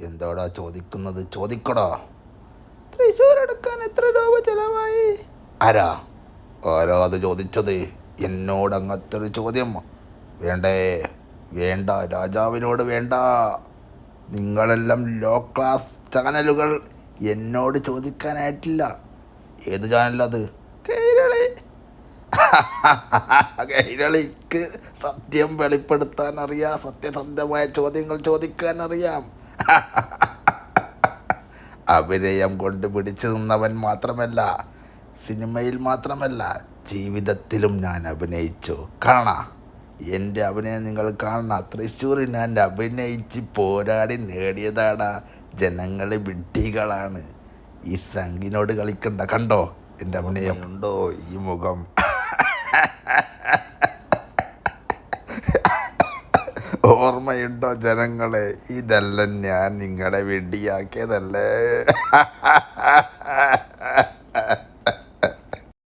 എന്താടാ ചോദിക്കുന്നത്? ചോദിക്കടാ. തൃശ്ശൂർ എടുക്കാൻ എത്ര രൂപ ചെലവായി? ആരാ? ആരാ അത് ചോദിച്ചത്? എന്നോട് അങ്ങനത്തെ ഒരു ചോദ്യം. വേണ്ടേ? വേണ്ട രാജാവിനോട് വേണ്ട. നിങ്ങളെല്ലാം ലോ ക്ലാസ് ചാനലുകൾ എന്നോട് ചോദിക്കാനായിട്ടില്ല. ഏത് ചാനലത് കൈരളി. കൈരളിക്ക് സത്യം വെളിപ്പെടുത്താൻ അറിയാം സത്യസന്ധമായ ചോദ്യങ്ങൾ ചോദിക്കാൻ അറിയാം അഭിനയം കൊണ്ട് പിടിച്ചു നിന്നവൻ മാത്രമല്ല സിനിമയിൽ മാത്രമല്ല ജീവിതത്തിലും ഞാൻ അഭിനയിച്ചു. കാണാ എന്റെ അഭിനയം നിങ്ങൾ കാണണ തൃശ്ശൂരിൽ ഞാൻ അഭിനയിച്ച് പോരാടി നേടിയതാടാ. ജനങ്ങൾ വിഡ്ഢികളാണ്. ഈ സംഗിനോട് കളിക്കണ്ട. കണ്ടോ? എന്റെ അഭിനയം. ഉണ്ടോ ഈ മുഖം? ഓർമ്മയുണ്ടോ ജനങ്ങളെ? ഇതെല്ലാം ഞാൻ നിങ്ങളെ വെടിയാക്കിയതല്ലേ?